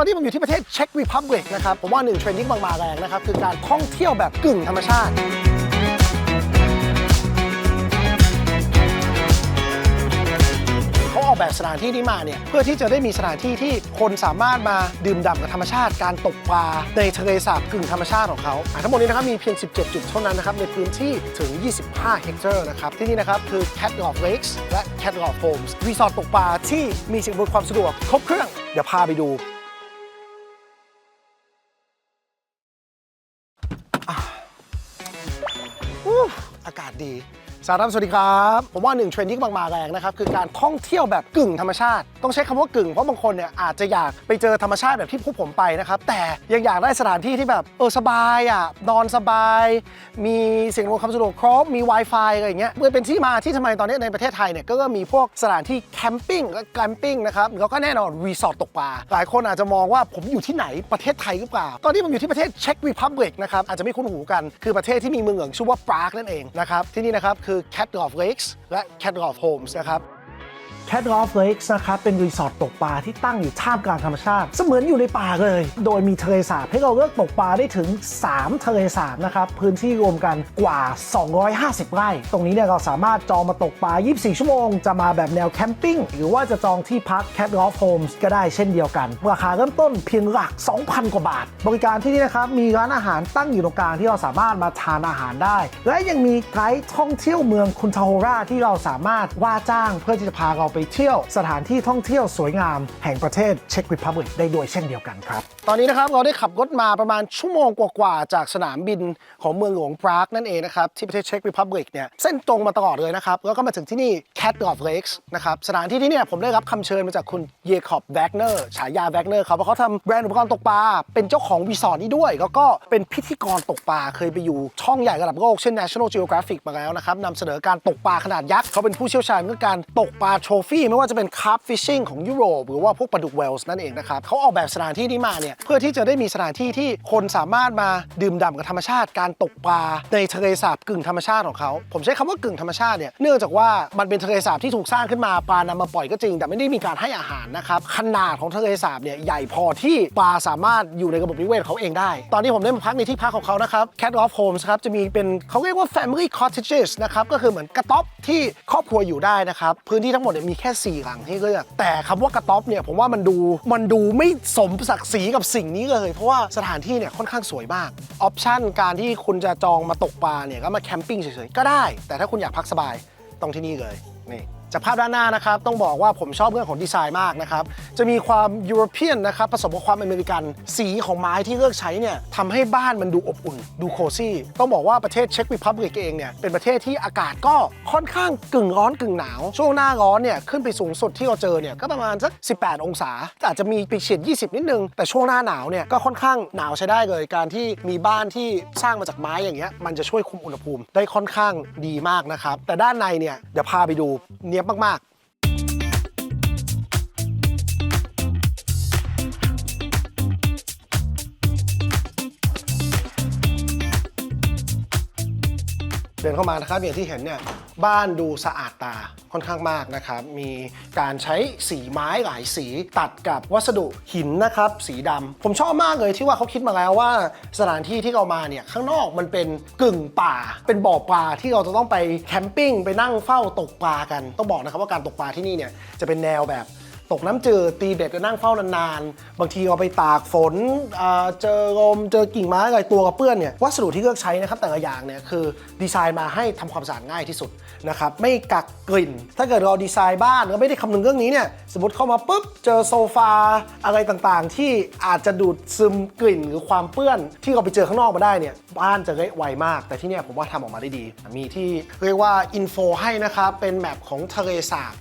ตอนนี้ผมอยู่ที่ประเทศเช็กรีพับลิกนะครับ ผมว่าหนึ่งเทรนด์ที่มาแรงนะครับ คือการท่องเที่ยวแบบกึ่งธรรมชาติเขาออกแบบสถานที่นี้มาเนี่ยเพื่อที่จะได้มีสถานที่ที่คนสามารถมาดื่มด่ำกับธรรมชาติ การตกปลาในทะเลสาบกึ่งธรรมชาติของเขาทั้งหมดนี้นะครับมีเพียง 17 จุดเท่านั้นนะครับในพื้นที่ถึง 25 เฮกเตอร์นะครับที่นี่นะครับคือ Cat Golf Lakes และ Cat Golf Homes รีสอร์ทตกปลาที่มีสิ่งอำนวยความสะดวกครบเครื่อง เดี๋ยวพาไปดู อากาศดี สารับสวัสดีครับ ผมว่าหนึ่งเทรนด์ที่กำลังมาแรงนะครับ คือการท่องเที่ยวแบบกึ่งธรรมชาติ ต้องใช้คำว่ากึ่ง เพราะบางคนเนี่ยอาจจะอยากไปเจอธรรมชาติแบบที่พวกผมไปนะครับ แต่ยังอยากได้สถานที่ที่แบบ เออ สบายอะ นอนสบาย มีสิ่งอำนวยความสะดวกครบ มี Wi-Fi อะไรอย่างเงี้ยเมื่อเป็นที่มาที่ทำไมตอนนี้ในประเทศไทยเนี่ยก็มีพวกสถานที่แคมปิ้งและแกลมปิ้งนะครับแล้วก็แน่นอนรีสอร์ทตกปลาหลายคนอาจจะมองว่าผมอยู่ที่ไหนประเทศไทยหรือเปล่า ตอนนี้ผมอยู่ที่ประเทศเช็กรีพับลิกนะครับอาจจะไม่คุ้นหูกันคือประเทศที่มีเมืองหลวงชื่อว่าปรากนั่นเองนะครับที่นี่นะครับคือ Cat Golf Lakes และ Cat Golf Homes นะครับ Cat Golf Lakes นะครับเป็นรีสอร์ทตกปลาที่ตั้งอยู่ท่ามกลางธรรมชาติ เสมือนอยู่ในป่าเลย โดยมีทะเลสาบให้เราเลือกตกปลาได้ถึง 3 ทะเลสาบนะครับพื้นที่รวมกันกว่า 250 ไร่ ตรงนี้เนี่ยเราสามารถจองมาตกปลา 24 ชั่วโมง จะมาแบบแนวแคมปิ้งหรือว่าจะจองที่พัก Cat Golf Homes ก็ได้เช่นเดียวกัน ราคาเริ่มต้นเพียงหลัก 2,000 กว่าบาท บริการที่นี่นะครับมีร้านอาหารตั้งอยู่ตรงกลางที่เราสามารถมาทานอาหารได้ และยังมีไกด์ท่องเที่ยวเมืองคุณทาโฮราที่เราสามารถว่าจ้างเพื่อที่จะพาเราไปเที่ยวสถานที่ท่องเที่ยวสวยงามแห่งประเทศเช็กรีพับลิกได้ด้วยเช่นเดียวกันครับ ตอนนี้นะครับเราได้ขับรถมาประมาณชั่วโมงกว่าๆจากสนามบินของเมืองหลวงปรากนั่นเองนะครับที่ประเทศเช็กรีพับลิกเนี่ยเส้นตรงมาตลอดเลยนะครับแล้วก็มาถึงที่นี่ Cat Golf Lakes นะครับสถานที่ที่เนี่ยผมได้รับคำเชิญมาจากคุณเยคอบแวกเนอร์ฉายาแวกเนอร์เขาเพราะเขาทำแบรนด์อุปกรณ์ตกปลาเป็นเจ้าของรีสอร์ทนี้ด้วย แล้วก็เป็นพิธีกรตกปลาเคยไปอยู่ช่องใหญ่ระดับโลกเช่น National Geographic มาแล้วนะครับนำเสนอการตกปลาขนาดยักษ์เขาเป็นผู้เชี่ยวชาญเรื่องการตกปลาโทรฟี่ไม่ว่าจะเป็น carp fishing ของยุโรปหรือว่าพวกปลาดุกเวลส์นั่นเองนะครับเขาออกแบบสถานที่นี้มาเนี่ยเพื่อที่จะได้มีสถานที่ที่คนสามารถมาดื่มด่ำกับธรรมชาติ การตกปลาในทะเลสาบกึ่งธรรมชาติของเขาผมใช้คำว่ากึ่งธรรมชาติเนี่ยเนื่องจากว่ามันเป็นทะเลสาบที่ถูกสร้างขึ้นมาปลานำมาปล่อยก็จริง แต่ไม่ได้มีการให้อาหารนะครับขนาดของทะเลสาบเนี่ยใหญ่พอที่ปลาสามารถอยู่ในระบบนิเวศเขาเองได้ ตอนนี้ผมได้มาพักในที่พักของเขานะครับ Cat Golf Homes ครับจะมีเป็นเขาเรียกว่า Family Cottages นะครับก็คือเหมือนกระต๊อบที่ครอบครัวอยู่ได้นะครับพื้นที่ทั้งหมดเนี่ยมีแค่ 4 หลังให้เลือก แต่คำว่ากระต๊อบเนี่ยผมว่ามันดูมันดูไม่สมศักดิ์ศรีกับสิ่งนี้เลย เพราะว่าสถานที่เนี่ยค่อนข้างสวยมากออปชั่นการที่คุณจะจองมาตกปลาเนี่ยก็มาแคมปิ้งเฉยๆก็ได้ แต่ถ้าคุณอยากพักสบายตรงที่นี่เลยนี่ จากภาพด้านหน้านะครับ ต้องบอกว่าผมชอบเรื่องของดีไซน์มากนะครับ จะมีความยุโรเปียนนะครับผสมกับความอเมริกัน สีของไม้ที่เลือกใช้เนี่ยทำให้บ้านมันดูอบอุ่น ดูโคซี่ ต้องบอกว่าประเทศเช็กรีพับลิกเองเนี่ยเป็นประเทศที่อากาศก็ค่อนข้างกึ่งร้อนกึ่งหนาว ช่วงหน้าร้อนเนี่ยขึ้นไปสูงสุดที่เราเจอเนี่ยก็ประมาณสัก 18 องศา อาจจะมีไปเฉียด 20 นิดนึง แต่ช่วงหน้าหนาวเนี่ยก็ค่อนข้างหนาวใช้ได้เลย การที่มีบ้านที่สร้างมาจากไม้อย่างเงี้ยมันจะช่วยคุมอุณหภูมิได้ค่อนข้างดีมากนะครับแต่ด้านในเนี่ยเดี๋ยวพาไปดูเนียยบมากๆ เดินเข้ามานะครับอย่างที่เห็นเนี่ยบ้านดูสะอาดตาค่อนข้างมากนะครับ มีการใช้สีไม้หลายสีตัดกับวัสดุหินนะครับสีดำผมชอบมากเลยที่ว่าเขาคิดมาแล้วว่าสถานที่ที่เรามาเนี่ยข้างนอกมันเป็นกึ่งป่า เป็นบ่อปลาที่เราจะต้องไปแคมปิ้งไปนั่งเฝ้าตกปลากัน ต้องบอกนะครับว่าการตกปลาที่นี่เนี่ยจะเป็นแนวแบบ ตกน้ำจืดตีเบ็ดก็นั่งเฝ้านานๆ บางทีเราไปตากฝนเจอลมเจอกิ่งไม้อะไรตัวกับเปื้อนเนี่ยวัสดุที่เลือกใช้นะครับแต่ละอย่างเนี่ยคือดีไซน์มาให้ทำความสะอาดง่ายที่สุดนะครับไม่กักกลิ่น ถ้าเกิดเราดีไซน์บ้านก็ไม่ได้คำนึงเรื่องนี้เนี่ยสมมติเข้ามาปุ๊บเจอโซฟาอะไรต่างๆ ที่อาจจะดูดซึมกลิ่นหรือความเปื้อนที่เราไปเจอข้างนอกมาได้เนี่ยบ้านจะเละไวมาก แต่ที่เนี่ยผมว่าทำออกมาได้ดี มีที่เรียกว่าอินโฟให้นะครับเป็นแมปของทะเลสาบ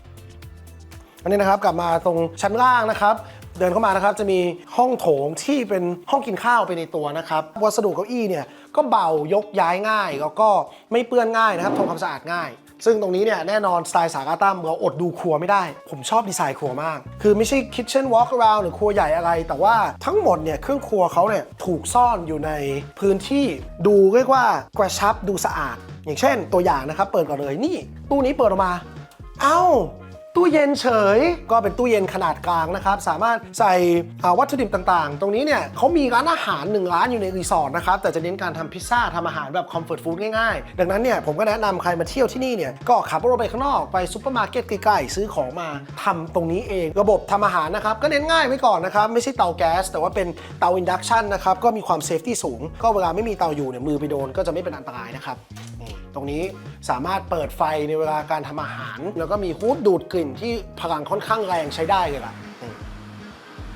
อันนี้นะครับกลับมาตรงชั้นล่างนะครับเดินเข้ามานะครับจะมีห้องโถงที่เป็นห้องกินข้าวไปในตัวนะครับวัสดุเก้าอี้เนี่ยก็เบายกย้ายง่าย แล้วก็ไม่เปื้อนง่ายนะครับทำความสะอาดง่าย ซึ่งตรงนี้เนี่ยแน่นอนสไตล์สากาตั้มเราอดดูครัวไม่ได้ ผมชอบดีไซน์ครัวมาก คือไม่ใช่ kitchen walk around หรือครัวใหญ่อะไร แต่ว่าทั้งหมดเนี่ยเครื่องครัวเขาเนี่ยถูกซ่อนอยู่ในพื้นที่ดูเรียกว่ากระชับดูสะอาด อย่างเช่นตัวอย่างนะครับเปิดก่อนเลยนี่ตู้นี้เปิดออกมา เอ้า ตู้เย็นเฉย ก็เป็นตู้เย็นขนาดกลางนะครับ สามารถใส่วัตถุดิบต่างๆ ตรงนี้เนี่ยเขามีร้านอาหารหนึ่งร้านอยู่ในรีสอร์ทนะครับ แต่จะเน้นการทำพิซซ่าทำอาหารแบบคอมฟอร์ตฟู้ดง่ายๆ ดังนั้นเนี่ยผมก็แนะนำใครมาเที่ยวที่นี่เนี่ยก็ขับรถไปข้างนอกไปซูเปอร์มาร์เก็ตใกล้ๆซื้อของมาทำตรงนี้เอง ระบบทำอาหารนะครับก็เน้นง่ายไว้ก่อนนะครับไม่ใช่เตาแก๊ส แต่ว่าเป็นเตาอินดักชันนะครับก็มีความเซฟตี้สูง ก็เวลาไม่มีเตาอยู่เนี่ยมือไปโดนก็จะไม่เป็นอันตรายนะครับ ตรงนี้สามารถเปิดไฟในเวลาการทำอาหาร แล้วก็มีฮูดดูดกลิ่นที่พลังค่อนข้างแรงใช้ได้เลยล่ะ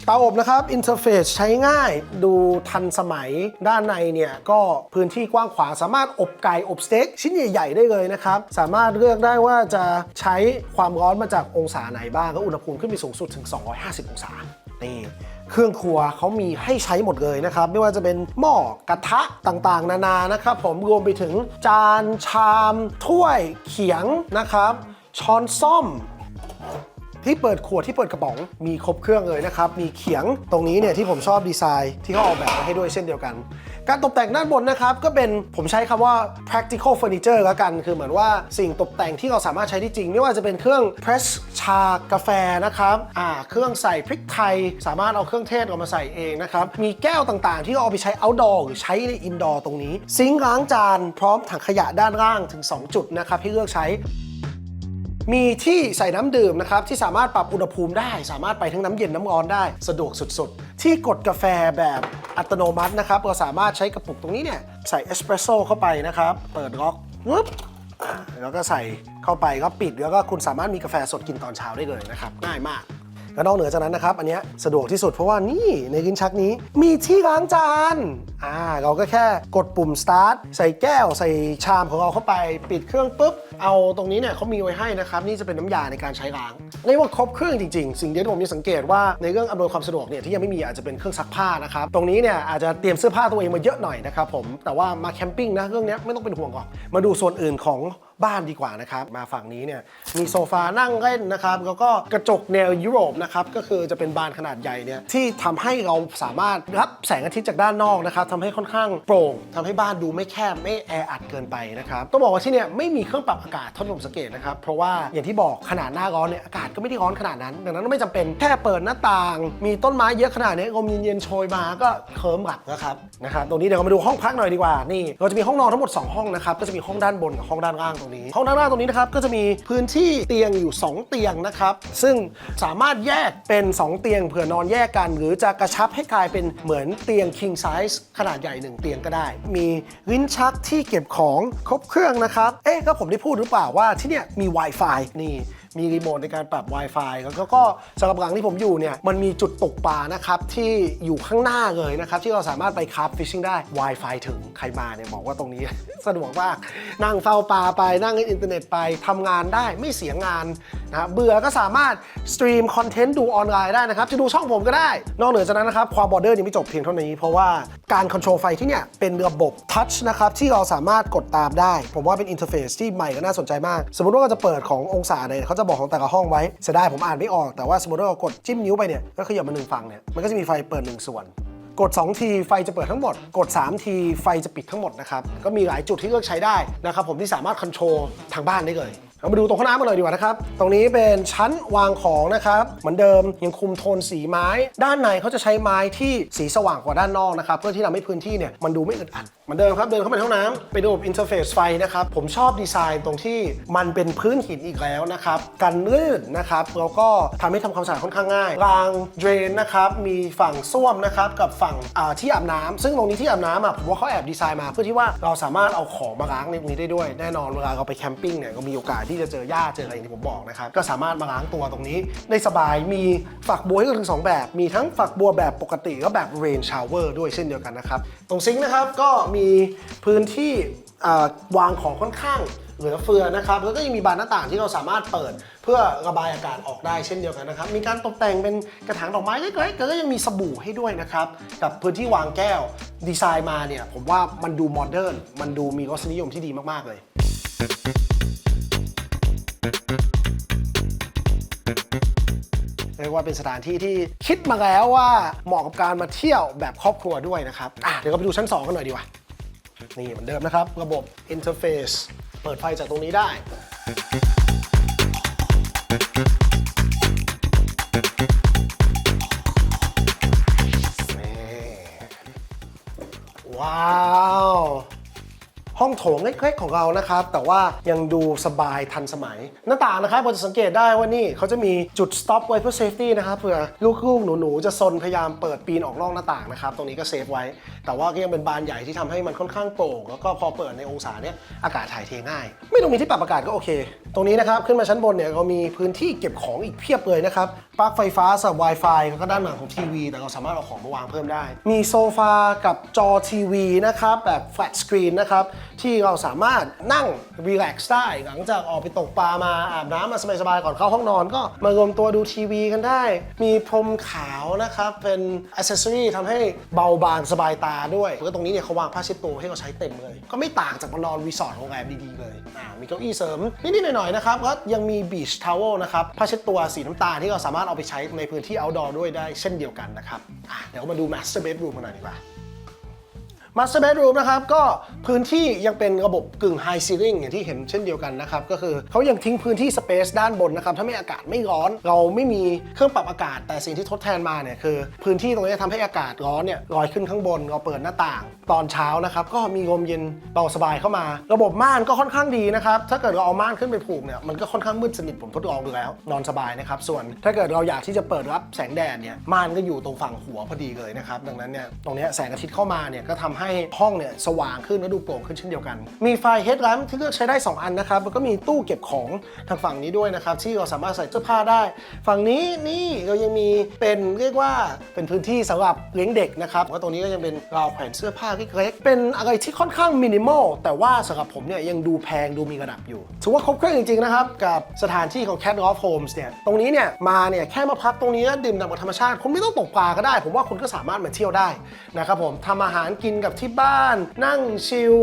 เตาอบนะครับอินเทอร์เฟซใช้ง่ายดูทันสมัยด้านในเนี่ย ก็พื้นที่กว้างขวางสามารถอบไก่อบสเต็กชิ้นใหญ่ ๆ ได้เลยนะครับ สามารถเลือกได้ว่าจะใช้ความร้อนมาจากองศาไหนบ้าง ก็อุณหภูมิขึ้นไปสูงสุดถึง 250 องศานี่เครื่องครัวเขามีให้ใช้หมดเลยนะครับ ไม่ว่าจะเป็นหม้อกระทะต่างๆ นานานะครับ ผมรวมไปถึงจานชาม ถ้วยเขียงนะครับช้อนซ่อม ที่เปิดขวดที่เปิดกระป๋องมีครบเครื่องเลยนะครับ มีเขียงตรงนี้เนี่ยที่ผมชอบดีไซน์ที่เขาออกแบบมาให้ด้วยเช่นเดียวกัน การตกแต่งด้านบนนะครับ ก็เป็นผมใช้คำว่า practical furniture แล้วกัน คือเหมือนว่าสิ่งตกแต่งที่เราสามารถใช้ได้จริง ไม่ว่าจะเป็นเครื่อง press ชากาแฟนะครับอ่าเครื่องใส่พริกไทย สามารถเอาเครื่องเทศออกมาใส่เองนะครับมีแก้วต่างๆ ที่เราเอาไปใช้ outdoor หรือใช้ใน indoor ตรงนี้ ซิงค์ล้างจานพร้อมถังขยะด้านล่างถึง 2 จุดนะครับที่เลือกใช้ มีที่ใส่น้ำดื่มนะครับที่สามารถปรับอุณหภูมิได้ สามารถไปทั้งน้ำเย็นน้ำร้อนได้ สะดวกสุดๆ ที่กดกาแฟแบบอัตโนมัตินะครับเราสามารถใช้กระปุกตรงนี้เนี่ยใส่เอสเปรสโซ่เข้าไปนะครับ เปิดล็อกวึบแล้วก็ใส่เข้าไปก็ปิดแล้วก็คุณสามารถมีกาแฟสดกินตอนเช้าได้เลยนะครับง่ายมาก แล้วนอกเหนือจากนั้นนะครับอันนี้สะดวกที่สุดเพราะว่านี่ในลิ้นชักนี้มีที่ล้างจานอ่าเราก็แค่กดปุ่ม start ใส่แก้วใส่ชามของเราเข้าไปปิดเครื่องปุ๊บเอาตรงนี้เนี่ยเขามีไว้ให้นะครับนี่จะเป็นน้ำยาในการใช้ล้างเรียกว่าครบเครื่องจริงๆ สิ่งเดียวที่ผมยังสังเกตว่าในเรื่องอำนวยความสะดวกเนี่ยที่ยังไม่มีอาจจะเป็นเครื่องซักผ้านะครับตรงนี้เนี่ยอาจจะเตรียมเสื้อผ้าตัวเองมาเยอะหน่อยนะครับผมแต่ว่ามาแคมปิ้งนะเรื่องนี้ไม่ต้องเป็นห่วงหรอกมาดูส่วนอื่นของ บ้านดีกว่านะครับ มาฝั่งนี้เนี่ยมีโซฟานั่งเล่นนะครับ แล้วก็กระจกแนวยุโรปนะครับ ก็คือจะเป็นบานขนาดใหญ่เนี่ยที่ทำให้เราสามารถรับแสงอาทิตย์จากด้านนอกนะครับทำให้ค่อนข้างโปร่งทำให้บ้านดูไม่แคบไม่แออัดเกินไปนะครับต้องบอกว่าที่เนี่ยไม่มีเครื่องปรับอากาศท่าที่ผมสังเกตนะครับ เพราะว่าอย่างที่บอกขนาดหน้าร้อนเนี่ยอากาศก็ไม่ได้ร้อนขนาดนั้น ดังนั้นไม่จำเป็นแค่เปิดหน้าต่าง มีต้นไม้เยอะขนาดนี้ลมเย็นๆโชยมาก็เคลิ้มหลับนะครับนะครับตรงนี้เดี๋ยวเรามาดูห้องพักหน่อยดีกว่านี่เราจะมีห้องนอนทั้งหมด 2 ห้องนะครับก็จะมีห้องด้านบนกับห้องด้านล่างตรงนี้ห้องด้านล่างตรงนี้นะครับก็จะมีพื้นที่เตียงอยู่ 2 เตียงนะครับ ซึ่งสามารถแยกเป็น 2 เตียงเผื่อนอนแยกกัน หรือจะกระชับให้กลายเป็นเหมือนเตียง king size ขนาดใหญ่ 1 เตียงก็ได้ มีลิ้นชักที่เก็บของครบเครื่องนะครับ เอ๊ะก็ผมได้พูดหรือเปล่าว่าที่เนี่ยมี Wi-Fi นี่มีรีโมทในการปรับ Wi-Fi แล้วก็สำหรับหลังที่ผมอยู่เนี่ยมันมีจุดตกปลานะครับที่อยู่ข้างหน้าเลยนะครับที่เราสามารถไปคาร์ฟฟิชชิ่งได้ Wi-Fi ถึงใครมาเนี่ยบอกว่าตรงนี้ สะดวกมากนั่งเฝ้าปลาไปนั่งเล่นอินเทอร์เน็ตไปทำงานได้ไม่เสียงานนะเบื่อก็สามารถสตรีมคอนเทนต์ดูออนไลน์ได้นะครับจะดูช่องผมก็ได้ นอกเหนือจากนั้นนะครับความบอร์เดอร์ยังไม่จบเพียงเท่านี้ เพราะว่าการคอนโทรลไฟที่เนี่ยเป็นระบบทัชนะครับที่เราสามารถกดตามได้ ผมว่าเป็นอินเทอร์เฟซที่ใหม่ก็น่าสนใจมาก สมมติว่าเราจะเปิดขององศาเนี่ยเขาจะบอกของแต่ละห้องไว้เสียดายผมอ่านไม่ออกแต่ว่าสมมติว่าเรากดจิ้มนิ้วไปเนี่ยก็ขยับมาหนึ่งฝั่งเนี่ยมันก็จะมีไฟเปิดหนึ่งส่วนกด 2 ที ไฟจะเปิดทั้งหมด กด 3 ที ไฟจะปิดทั้งหมดนะครับ ก็มีหลายจุดที่เลือกใช้ได้นะครับผมที่สามารถคอนโทรลทางบ้านได้เลยเรามาดูตรงห้องน้ำกันเลยดีกว่านะครับ ตรงนี้เป็นชั้นวางของนะครับ เหมือนเดิมยังคุมโทนสีไม้ ด้านในเขาจะใช้ไม้ที่สีสว่างกว่าด้านนอกนะครับ เพื่อที่ทำให้พื้นที่เนี่ยมันดูไม่อึดอัด มือนเดิมครับ เดินเข้าไปในห้องน้ำไปดูอินเทอร์เฟซไฟนะครับ ผมชอบดีไซน์ตรงที่มันเป็นพื้นหินอีกแล้วนะครับ กันลื่นนะครับ แล้วก็ทำให้ทำความสะอาดค่อนข้างง่ายรางเดรนนะครับ มีฝั่งส้วมนะครับ กับฝั่งที่อาบน้ำซึ่งตรงนี้ที่อาบน้ำอะผมว่าเขาแอบดีไซน์มา เพื่อที่ว่าเราสามารถเอาของมาล้างในตรงนี้ได้ด้วย แน่นอนเวลาเราไปแคมปิ้งเนี่ยก็มีโอกาสที่จะเจอหญ้าเจออะไรอย่างที่ผมบอกนะครับ ก็สามารถมาล้างตัวตรงนี้ได้สบาย มีฝักบัวให้เลือกถึงสองแบบ มีทั้งฝักบัวแบบปกติและแบบเรนชาวเวอร์ด้วยเช่นเดียวกันนะครับ ตรงซิงค์นะครับก็มีพื้นที่วางของค่อนข้างเหลือเฟือนะครับแล้วก็ยังมีบานหน้าต่างที่เราสามารถเปิด เพื่อระบายอากาศออกได้เช่นเดียวกันนะครับ มีการตกแต่งเป็นกระถางดอกไม้เล็กๆแล้วก็ยังมีสบู่ให้ด้วยนะครับ กับพื้นที่วางแก้วดีไซน์มาเนี่ยผมว่ามันดูโมเดิร์นมันดูมีรสนิยมที่ดีมากๆเลยเรียกว่าเป็นสถานที่ที่คิดมาแล้วว่าเหมาะกับการมาเที่ยวแบบครอบครัวด้วยนะครับอะเดี๋ยวเราไปดูชั้น 2 กันหน่อยดีกว่า นี่เหมือนเดิมนะครับ ระบบอินเทอร์เฟซเปิดไฟจากตรงนี้ได้ ว้าว ห้องโถงเล็กๆของเรานะครับ แต่ว่ายังดูสบายทันสมัย หน้าต่างนะครับเราจะสังเกตได้ว่านี่เขาจะมีจุด stop ไว้เพื่อ safety นะครับเผื่อลูกๆหนูๆจะซนพยายามเปิดปีนออกนอกหน้าต่างนะครับตรงนี้ก็เซฟไว้ แต่ว่าก็ยังเป็นบานใหญ่ที่ทำให้มันค่อนข้างโปร่งแล้วก็พอเปิดในองศาเนี้ยอากาศถ่ายเทง่าย ไม่ต้องมีที่ปรับอากาศก็โอเค ตรงนี้นะครับขึ้นมาชั้นบนเนี่ยเรามีพื้นที่เก็บของอีกเพียบเลยนะครับปลั๊กไฟฟ้าสำหรับ Wi-Fi แล้วก็ด้านหลังของทีวี แต่เราสามารถเอาของมาวางเพิ่มได้ มีโซฟากับจอทีวีนะครับแบบ flat screen นะครับ ที่เราสามารถนั่งรีแลกซ์ได้หลังจากออกไปตกปลามาอาบน้ำมาสบายๆก่อนเข้าห้องนอนก็มารวมตัวดูทีวีกันได้ มีพรมขาวนะครับเป็นอ c เซ s ซอรีทำให้เบาบางสบายตาด้วยแล้วตรงนี้เนี่ยเขาวางผ้าเช็ดตัวให้เราใช้เต็มเลย ก็ไม่ต่างจากมานอนรีสอร์ทโรงแรมดีๆเลยอ่ามีเก้าอี้เสริมนิดๆหน่อยๆนะครับก็ยังมีบีชทาวเวลนะครับผ้าเช็ดตัวสีน้ำตาลที่เราสามารถเอาไปใช้ในพื้นที่ outdoor ด้วยได้เช่นเดียวกันนะครับอะเดี๋ยวมาดู master bedroom กันหน่อยดีกว่า Master Bedroom นะครับก็พื้นที่ยังเป็นระบบกึ่ง High Ceiling อย่างที่เห็นเช่นเดียวกันนะครับก็คือเขายังทิ้งพื้นที่ Space ด้านบนนะครับถ้าไม่อากาศไม่ร้อน เราไม่มีเครื่องปรับอากาศ แต่สิ่งที่ทดแทนมาเนี่ยคือ พื้นที่ตรงนี้ทำให้อากาศร้อนเนี่ยลอยขึ้นข้างบนเราเปิดหน้าต่าง ตอนเช้านะครับก็มีลมเย็นเบาสบายเข้ามา ระบบม่านก็ค่อนข้างดีนะครับถ้าเกิดเราเอาม่านขึ้นไปผูกเนี่ยมันก็ค่อนข้างมืดสนิทผมทดลองดูแล้ว นอนสบายนะครับส่วนถ้าเกิดเราอยากที่จะเปิดรับแสงแดดเนี่ยม่านก็อยู่ตรงฝั่งหัวพอดีเลยนะครับดังนั้นเนี่ยตรงนี้แสงอาทิตย์เข้ามาเนี่ยก็ทำให้ห้องเนี่ยสว่างขึ้นและดูโปร่งขึ้นเช่นเดียวกัน มีไฟเฮดแลมที่เลือกใช้ได้ 2 อันนะครับแล้วก็มีตู้เก็บของทางฝั่งนี้ด้วยนะครับที่เราสามารถใส่เสื้อผ้าได้ ฝั่งนี้นี่เรายังมีเป็นเรียกว่าเป็นพื้นที่สำหรับเลี้ยงเด็กนะครับแล้วตรงนี้ก็ยังเป็นราวแขวนเสื้อผ้าเล็กๆเป็นอะไรที่ค่อนข้างมินิมอลแต่ว่าสำหรับผมเนี่ยยังดูแพงดูมีระดับอยู่ถือว่าครบเครื่องจริงๆนะครับกับสถานที่ของ Cat Golf Homes เนี่ยตรงนี้เนี่ยมาเนี่ยแค่มาพักตรงนี้ดื่มด่ำกับธรรมชาติ คุณไม่ต้องตกปลาก็ได้ ผมว่าคุณก็สามารถมาเที่ยวได้นะครับผมทำอาหารกินกับที่บ้าน นั่งชิล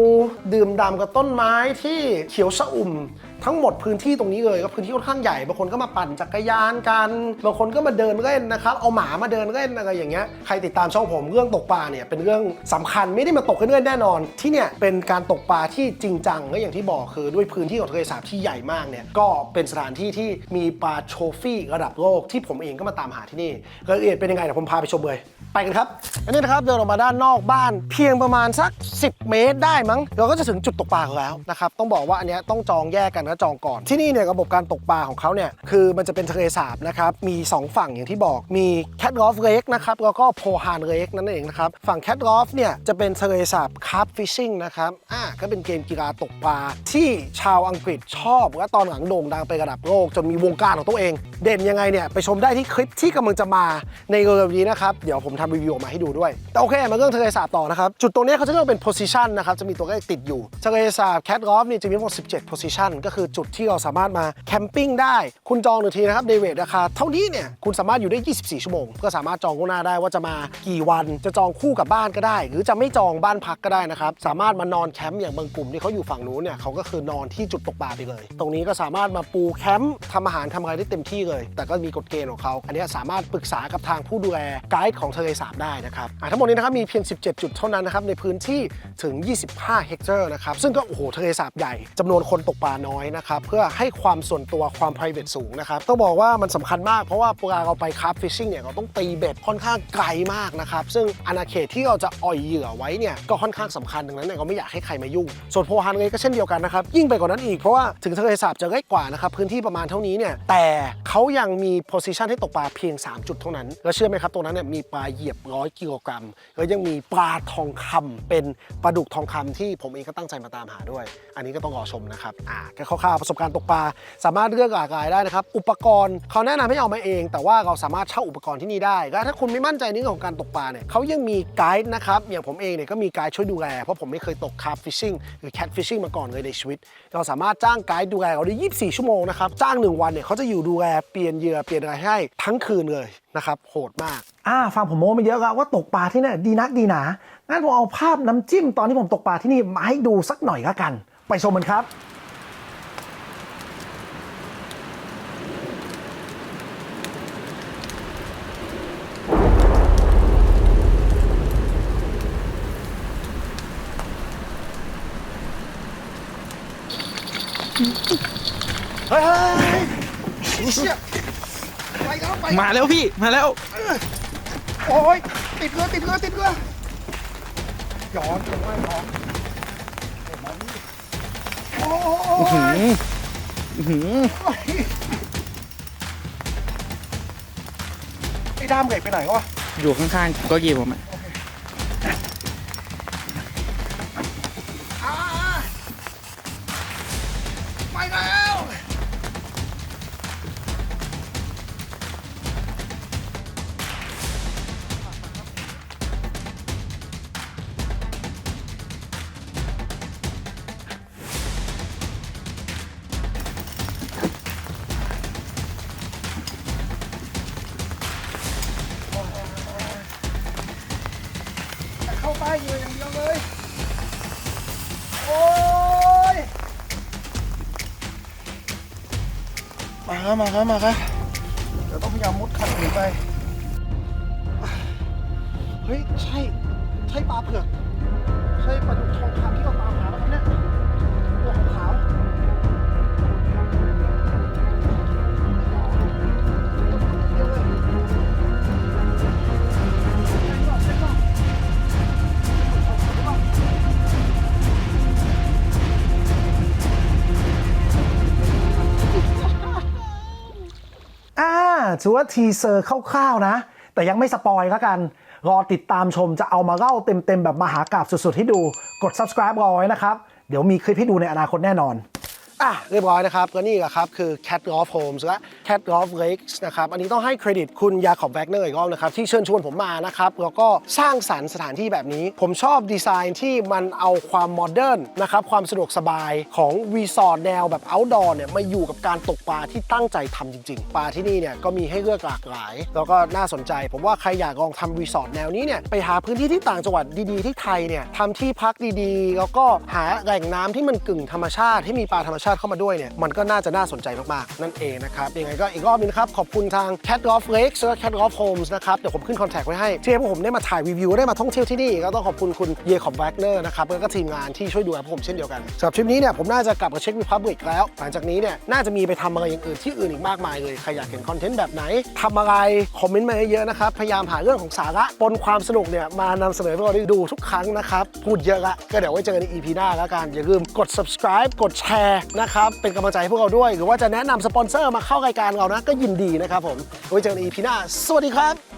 ดื่มด่ำกับต้นไม้ที่เขียวชอุ่ม ทั้งหมดพื้นที่ตรงนี้เลยก็พื้นที่ค่อนข้างใหญ่บางคนก็มาปั่นจักรยานกันบางคนก็มาเดินเล่นนะครับเอาหมามาเดินเล่นอะไรอย่างเงี้ยใครติดตามช่องผมเรื่องตกปลาเนี่ยเป็นเรื่องสำคัญไม่ได้มาตกกันเล่นแน่นอน ที่เนี่ยเป็นการตกปลาที่จริงจังและอย่างที่บอกคือด้วยพื้นที่ของทะเลสาบที่ใหญ่มากเนี่ยก็เป็นสถานที่ที่มีปลาโชฟี่ระดับโลกที่ผมเองก็มาตามหาที่นี่รายละเอียดเป็นยังไงเดี๋ยวผมพาไปชมเลย ไปกันครับอันนี้นะครับเดินออกมาด้านนอกบ้านเพียงประมาณสัก 10 เมตรได้มั้งเราก็จะถึงจุดตกปลาของแล้วนะครับต้องบอกว่าอันนี้ต้องจองแยกกันนะจองก่อนที่นี่เนี่ยระบบการตกปลาของเขาเนี่ยคือมันจะเป็นทะเลสาบนะครับมี 2 ฝั่งอย่างที่บอกมีแคทกอฟเลกนะครับแล้วก็โพฮานเลกนั่นเองนะครับฝั่งแคทกอฟเนี่ยจะเป็นทะเลสาบคาร์ f ฟิชชิ่งนะครับอ่าก็เป็นเกมกีฬาตกปลาที่ชาวอังกฤษชอบและตอนหลังโด่งดังไประดับโลกจนมีวงการของตัวเอง เด่นยังไงเนี่ยไปชมได้ที่คลิปที่กำลังจะมาในเร็วๆนี้นะครับเดี๋ยวผมทำรีวิวออกมาให้ดูด้วย แต่โอเค มาเรื่องทะเลสาบต่อนะครับ จุดตรงนี้เขาจะเรียกเป็น position นะครับ จะมีตัวเลขติดอยู่ ทะเลสาบแคทกอล์ฟนี่จะมีทั้งหมด 17 position ก็คือจุดที่เราสามารถมาแคมปิ้งได้ คุณจองหนึ่งทีนะครับในเวทราคาเท่านี้เนี่ยคุณสามารถอยู่ได้ 24 ชั่วโมง ก็สามารถจองล่วงหน้าได้ว่าจะมากี่วันจะจองคู่กับบ้านก็ได้ หรือจะไม่จองบ้านพักก็ได้นะครับสามารถมานอนแคมป์อย่างบางกลุ่มที่เขาอยู่ฝั่งนู้นเนี่ยเขาก็คือนอนที่จุดตกปลาไปเลย ตรงนี้ก็สามารถมาปูแคมป์ทำอาหารทำอะไรได้เต็มที่เลย แต่ก็มีกฎเกณฑ์ของเขาอันนี้สามารถปรึกษากับทางผู้ดูแลไกด์ของทะเลสาบได้นะครับทั้งหมดนี้นะครับมีเพียง 17 จุดเท่านั้นนะครับในพื้นที่ถึง 25 เฮกเตอร์นะครับซึ่งก็โอ้โหทะเลสาบใหญ่จำนวนคนตกปลาน้อยนะครับเพื่อให้ความส่วนตัวความ p r i v a t สูงนะครับต้องบอกว่ามันสำคัญมากเพราะว่าเวลาเราไปคาร์ f ฟิชชิ่งเนี่ยเราต้องตีเบ็ดค่อนข้างไกลมากนะครับซึ่งอาณาเขตที่เราจะอ่อยเหยื่อไว้เนี่ยก็ค่อนข้างสำคัญดังนั้นเนี่ยเราไม่อยากให้ใครมายุ่ง ส่วนโพฮันเลยก็เช่นเดียวกันนะครับยิ่งไปกว่านั้นอีกเพราะว่าถึงทะเลสาบจะเล็กกว่านะครับพื้นที่ประมาณเท่านี้เนี่ยแต่เขายังมี position ให้ตกปลาเพียง 3 จุดเท่านั้นแล้วเชื่อไหมครับตรงนั้นเนี่ยมีปลาเหยียบร้อยกิโลกรัม แล้วยังมีปลาทองคำเป็นปลาดุกทองคำที่ผมเองก็ตั้งใจมาตามหาด้วย อันนี้ก็ต้องรอชมนะครับอ่าก็คร่าวๆประสบการณ์ตกปลาสามารถเลือกหลากหลายได้นะครับ อุปกรณ์เขาแนะนำให้เอามาเอง แต่ว่าเราสามารถเช่าอุปกรณ์ที่นี่ได้และถ้าคุณไม่มั่นใจในเรื่องของการตกปลาเนี่ยเขายังมีไกด์นะครับอย่างผมเองเนี่ยก็มีไกด์ช่วยดูแลเพราะผมไม่เคยตกคาร์ฟิชชิ่งหรือแคทฟิชชิ่งมาก่อนเลยในชีวิต เราสามารถจ้างไกด์ดูแลเราได้ 24 ชั่วโมงนะครับจ้าง 1 วันเนี่ยเขาจะอยู่ดูแลเปลี่ยนเหยื่อเปลี่ยนอะไรให้ทั้งคืนเลยนะครับโหดมาก อ่าฟังผมโม้มาเยอะแล้วว่าตกปลาที่นี่ดีนักดีหนางั้นผมเอาภาพน้ำจิ้มตอนที่ผมตกปลาที่นี่มาให้ดูสักหน่อยละกัน ไปชมมันครับเฮ้ยเฮ้ยเฮ้ยเชี่ยไปแล้วไปมาแล้วพี่ มาแล้ว โอ้ยติดเรือติดเรือติดเรือย้อนลงมาท้องโอ้อื้อหืออื้อหือไอ้ด้ามเหล็กไปไหนวะอยู่ข้างๆเก็ยีผมอะ เข้าไปอยู่อย่างเดียวเลย โอ้ย มาครับมาครับมาครับเดี๋ยวต้องพยายามมุดขัดหนีไป เฮ้ย ใช่ ใช่ปลาเผือก ใช่ปลาดุกทองคำที่ ถือว่าทีเซอร์คร่าวๆนะ แต่ยังไม่สปอยแล้วกัน รอติดตามชมจะเอามาเล่าเต็มๆ แบบมหากราบสุดๆ ให้ดู กด subscribe รอไว้นะครับ เดี๋ยวมีคลิปให้ดูในอนาคตแน่นอน อะเรียบร้อยนะครับก็นี่แหละครับคือ Cat Golf Homes และ Cat Golf Lakes นะครับอันนี้ต้องให้เครดิตคุณยาขอบแวกเนอร์อีกรอบนะครับที่เชิญชวนผมมานะครับแล้วก็สร้างสรรค์สถานที่แบบนี้ ผมชอบดีไซน์ที่มันเอาความโมเดิร์นนะครับความสะดวกสบายของรีสอร์ทแนวแบบ outdoor เนี่ยมาอยู่กับการตกปลาที่ตั้งใจทำจริง ๆ ปลาที่นี่เนี่ยก็มีให้เลือกหลากหลาย แล้วก็น่าสนใจ ผมว่าใครอยากลองทำรีสอร์ทแนวนี้เนี่ยไปหาพื้นที่ที่ต่างจังหวัดดีๆที่ไทยเนี่ยทำที่พักดีๆ แล้วก็หาแหล่งน้ำที่มันกึ่งธรรมชาติที่มีปลาธรรมชาติเข้ามาด้วยเนี่ยมันก็น่าจะน่าสนใจมากๆ นั่นเองนะครับยังไงก็อีกรอบนึงนะครับ ขอบคุณทาง Cat Golf Lakes และ Cat Golf Homes นะครับ เดี๋ยวผมขึ้นคอนแทคไว้ให้ที่ให้ผมได้มาถ่ายรีวิวได้มาท่องเที่ยวที่นี่ ก็ต้องขอบคุณคุณเยคอบแวกเนอร์นะครับแล้วก็ทีมงานที่ช่วยดูแลผมเช่นเดียวกันสำหรับทริปนี้เนี่ยผมน่าจะกลับมาเช็ควิพับลิกแล้ว หลังจากนี้เนี่ยน่าจะมีไปทำอะไรอย่างอื่นที่อื่นอีกมากมายเลยใครอยากเห็นคอนเทนต์แบบไหนทำอะไรคอมเมนต์มาเยอะๆนะครับพยายามหาเรื่องของสาระปนความสนุกเนี่ยมานำเสนอให้เราได้ดูทุกครั้งนะครับพูดเยอะละก็เดี๋ยวไว้เจอกันใน EP หน้าแล้วกันอย่าลืมกด subscribe กดแชร์นะครับเป็นกำลังใจให้พวกเราด้วย หรือว่าจะแนะนำสปอนเซอร์มาเข้ารายการเรานะก็ยินดีนะครับผมไว้เจอกันอีพีหน้าสวัสดีครับ